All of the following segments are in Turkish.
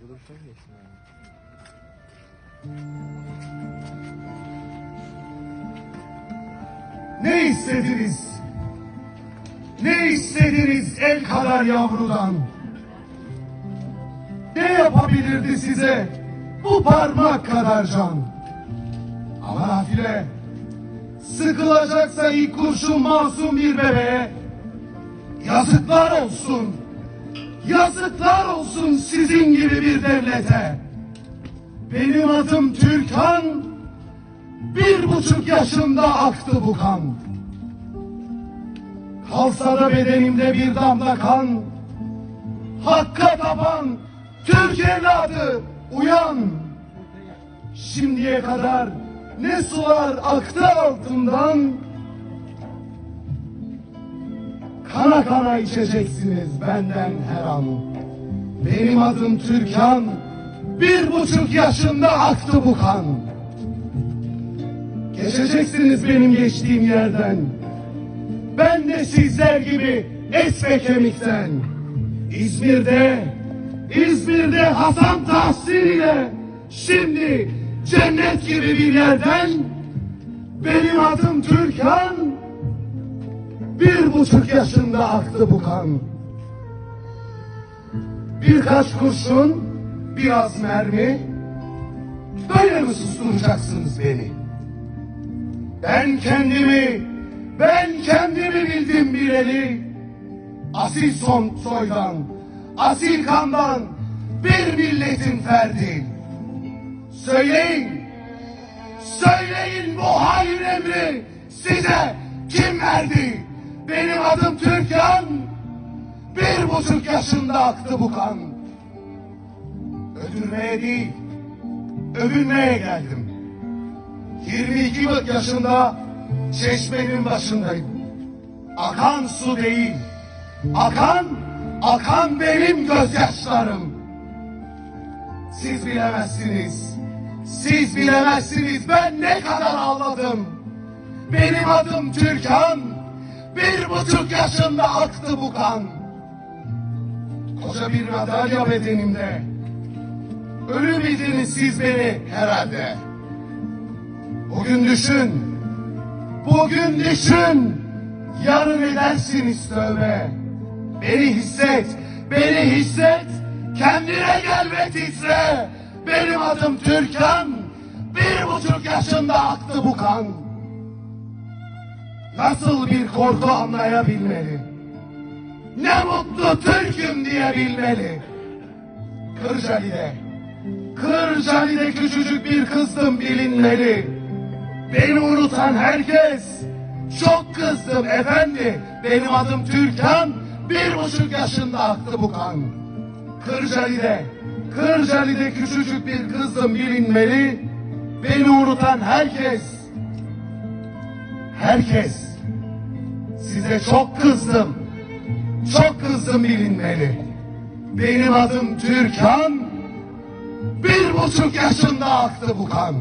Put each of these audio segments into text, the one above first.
Dur şöyle geçsin yani. Ne istediniz? Ne istediniz el kadar yavrudan? Ne yapabilirdi size bu parmak kadar can? Ama nafile, sıkılacaksa ilk kurşun masum bir bebeğe, yazıklar olsun, yazıklar olsun sizin gibi bir devlete. Benim adım Türkan, bir buçuk yaşında aktı bu kan. Kalsa da bedenimde bir damla kan. Hakka tapan Türk evladı uyan. Şimdiye kadar ne sular aktı altından. Kana kana içeceksiniz benden her an. Benim adım Türkan. Bir buçuk yaşında aktı bu kan. Geçeceksiniz benim geçtiğim yerden. Ben de sizler gibi et ve kemikten. İzmir'de, İzmir'de Hasan Tahsin ile şimdi cennet gibi bir yerden benim adım Türkan. Bir buçuk yaşında aktı bu kan. Birkaç kurşun, biraz mermi. Böyle mi susturacaksınız beni? Ben kendimi, ben kendimi bildim bileli. Asil son soydan, asil kandan bir milletin ferdi. Söyleyin, söyleyin bu hain emri size kim verdi? Benim adım Türkan, bir buçuk yaşında aktı bu kan. Öldürmeye değil, övünmeye geldim. 22 yaşında çeşmenin başındayım. Akan su değil, akan, akan benim gözyaşlarım. Siz bilemezsiniz, siz bilemezsiniz ben ne kadar ağladım. Benim adım Türkan, bir buçuk yaşında aktı bu kan. Koca bir madalya bedenimde. Ölü bildiniz siz beni herhalde. Bugün düşün. Bugün düşün. Yarın edersiniz tövbe. Beni hisset. Beni hisset. Kendine gel ve titre. Benim adım Türkan. Bir buçuk yaşında aktı bu kan. Nasıl bir korku anlayabilmeli? Ne mutlu Türk'üm diyebilmeli. Kırcali'de, Kırcali'de küçücük bir kızdım bilinmeli. Beni unutan herkes çok kızdım efendi. Benim adım Türkan. Bir buçuk yaşında aktı bu kan. Kırcali'de, Kırcali'de küçücük bir kızdım bilinmeli. Beni unutan herkes, herkes size çok kızdım. Çok kızdım bilinmeli. Benim adım Türkan. Bir buçuk yaşında aktı bu kan.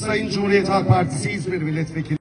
Sayın Cumhuriyet Halk Partisi İzmir Milletvekili